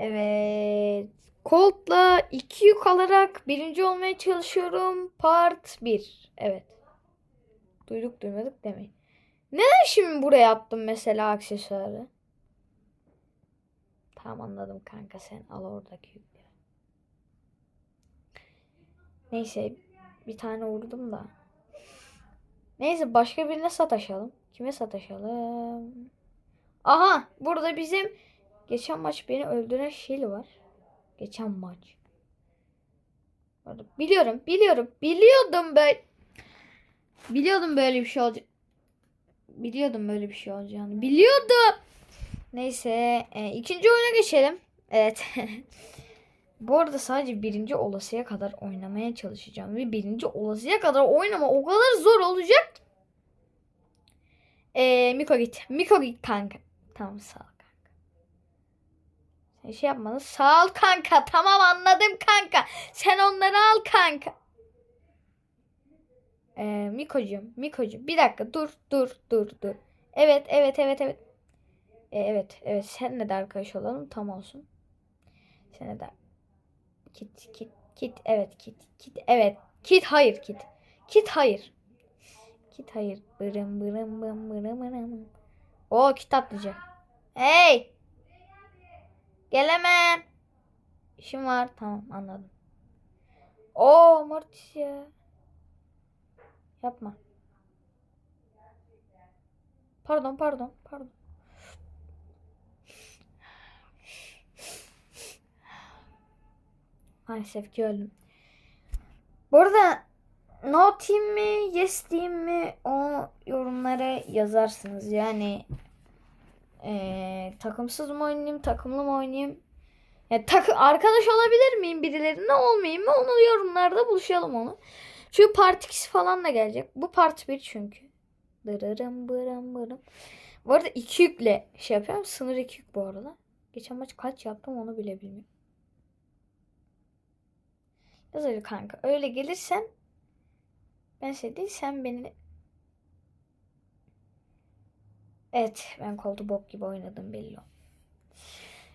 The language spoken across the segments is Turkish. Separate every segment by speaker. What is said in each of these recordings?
Speaker 1: Evet. Colt'la iki yük alarak birinci olmaya çalışıyorum. Part 1. Evet. Duyduk duymadık demeyin. Neden şimdi buraya attım mesela aksesuarı? Tamam anladım kanka sen al oradaki yükleri. Neyse bir tane vurdum da. Neyse başka birine sataşalım. Kime sataşalım? Aha burada bizim geçen maç beni öldüren Shelly var. Geçen maç. Biliyorum, biliyorum, biliyordum böyle. Biliyordum böyle bir şey olacak. Biliyordum böyle bir şey olacağını. Biliyordum. Neyse, e, ikinci oyuna geçelim. Evet. Bu arada sadece birinci olasıya kadar oynamaya çalışacağım. Ve birinci olasıya kadar oynama o kadar zor olacak. ki. E, Miko git. Miko git kanka. Tamam sağ ol. Sen şey yapmadın. Sağ ol kanka. Tamam anladım kanka. Sen onları al kanka. Ee, Miko'cum, Miko'cum. Bir dakika dur, dur, dur, dur. Evet, evet, evet, evet. Ee, evet, evet. Seninle de arkadaş olalım. Tam olsun. Seninle de. Kit, kit, kit. Evet, kit, kit. Evet. Kit, hayır, kit. Kit, hayır. Kit, hayır. Bırım, bırım, bırım, bırım, bırım. Oo, kit atlayacak. Hey! Gelemem. İşim var. Tamam, anladım. Oo, Mortis ya. Yapma. Pardon, pardon, pardon. Maalesef ki öldüm. Bu arada no team mi, yes team mi onu yorumlara yazarsınız. Yani eee, takımsız mı oynayayım, takımlı mı oynayayım? Ya takı arkadaş olabilir miyim birilerine olmayayım mı? Onu yorumlarda buluşalım onu. Çünkü part 2 falan da gelecek. Bu part 1 çünkü. Dırırım bırım bırım. Bu arada iki yükle şey yapıyorum. Sınır iki yük bu arada. Geçen maç kaç yaptım onu bile bilmiyorum. Yaz öyle kanka. Öyle gelirsen ben şey değil sen beni Evet ben koltuğu bok gibi oynadım belli o.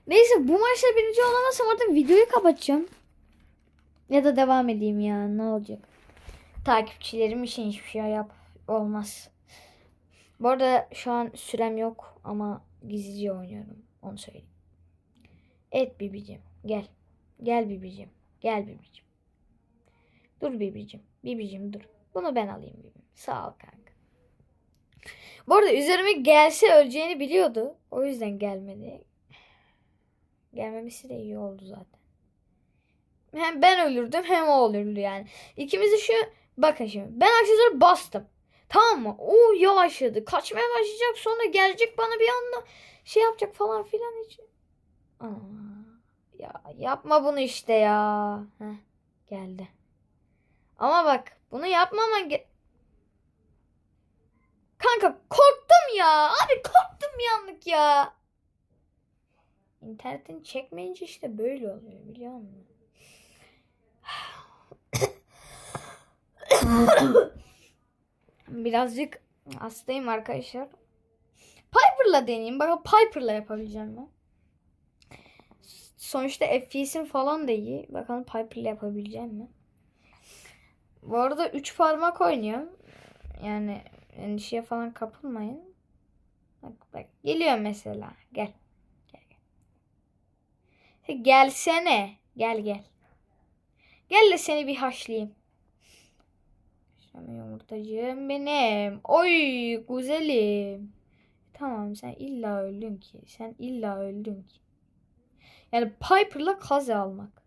Speaker 1: Neyse bu maçta birinci olamazsam artık videoyu kapatacağım. Ya da devam edeyim ya ne olacak. Takipçilerim için hiçbir şey yap olmaz. Bu arada şu an sürem yok ama gizlice oynuyorum. Onu söyleyeyim. Evet bibicim gel. Gel bibicim. Gel bibicim. Dur bibicim. Bibicim dur. Bunu ben alayım bibim. Sağ ol kanka. Bu arada üzerime gelse öleceğini biliyordu. O yüzden gelmedi. Gelmemesi de iyi oldu zaten. Hem ben ölürdüm hem o ölürdü yani. İkimizi şu bakın şimdi ben aksesuarı bastım. Tamam mı? O yavaşladı. Kaçmaya başlayacak sonra gelecek bana bir anda şey yapacak falan filan hiç. Aa, ya yapma bunu işte ya. Heh, geldi. Ama bak bunu yapmaman ge- Kanka korktum ya. Abi korktum bir anlık ya. İnternetin çekmeyince işte böyle oluyor biliyor musun? Birazcık hastayım arkadaşlar. Piper'la deneyeyim. Bakalım Piper'la yapabileceğim mi? Sonuçta FPS'im falan da iyi. Bakalım Piper'la yapabileceğim mi? Bu arada 3 parmak oynuyorum. Yani endişeye falan kapılmayın. Bak bak geliyor mesela. Gel. Gel. gel. Gelsene. Gel gel. Gel de seni bir haşlayayım. Şöyle yumurtacığım benim. Oy güzelim. Tamam sen illa öldün ki. Sen illa öldün ki. Yani Piper'la kaze almak.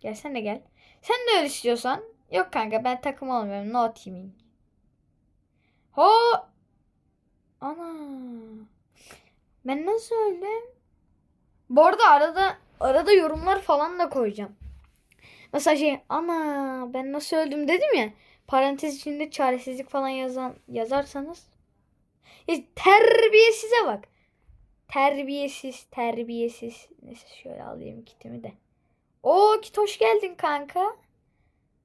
Speaker 1: Gel sen de gel. Sen de öyle istiyorsan. Yok kanka ben takım olmuyorum. No teaming. Ho. Ana. Ben nasıl öldüm? Bu arada arada arada yorumlar falan da koyacağım. Mesela şey ana ben nasıl öldüm dedim ya. Parantez içinde çaresizlik falan yazan yazarsanız. Ya terbiyesize bak. Terbiyesiz, terbiyesiz. Neyse şöyle alayım kitimi de. Oo kit hoş geldin kanka.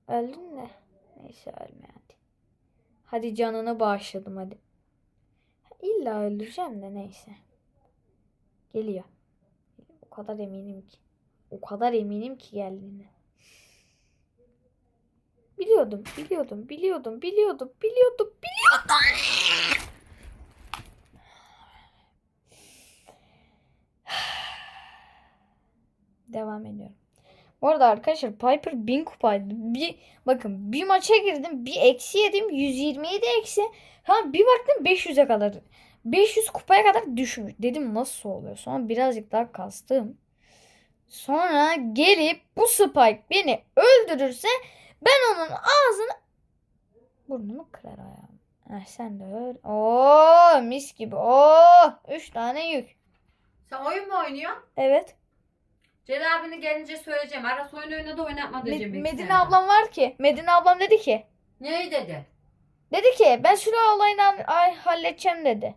Speaker 1: Öldün de. Neyse ölme hadi. Hadi canını bağışladım hadi. İlla öldüreceğim de neyse. Geliyor. O kadar eminim ki. O kadar eminim ki geldiğine. Biliyordum, biliyordum, biliyordum, biliyordum, biliyordum, biliyordum. Devam ediyorum. Bu arada arkadaşlar Piper 1000 kupaydı. Bir, bakın bir maça girdim. Bir eksi yedim. 127 eksi. Ha bir baktım 500'e kadar. 500 kupaya kadar düşmüş. Dedim nasıl oluyor? Sonra birazcık daha kastım. Sonra gelip bu Spike beni öldürürse ben onun ağzını burnunu kırar ayağım. Heh, sen de öl. Oo mis gibi. Oo 3 tane yük.
Speaker 2: Sen oyun mu oynuyorsun?
Speaker 1: Evet.
Speaker 2: Celal abini gelince söyleyeceğim. Aras oyun oynadı oynatma diyeceğim.
Speaker 1: Medine
Speaker 2: seneden.
Speaker 1: ablam var ki. Medine ablam dedi ki.
Speaker 2: Neyi dedi?
Speaker 1: Dedi ki ben şunu olayını ay, halledeceğim dedi.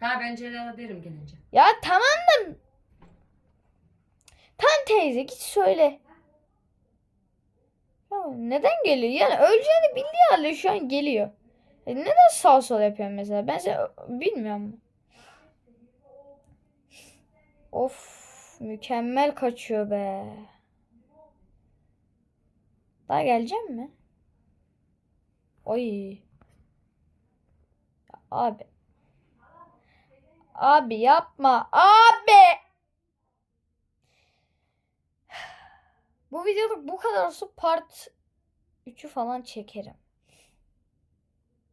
Speaker 2: Ha ben Celal'a derim gelince.
Speaker 1: Ya tamam da Tan teyze git söyle. Ya neden geliyor? Yani öleceğini bildiği halde şu an geliyor. E neden sağ sol yapıyorsun mesela? Ben sen bilmiyorum. Of mükemmel kaçıyor be. Daha gelecek mi? Oy. Abi. Abi yapma. Abi. Bu videoda bu kadar olsun part 3'ü falan çekerim.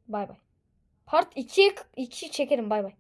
Speaker 1: Bay bay. Part 2'yi 2 çekerim bay bay.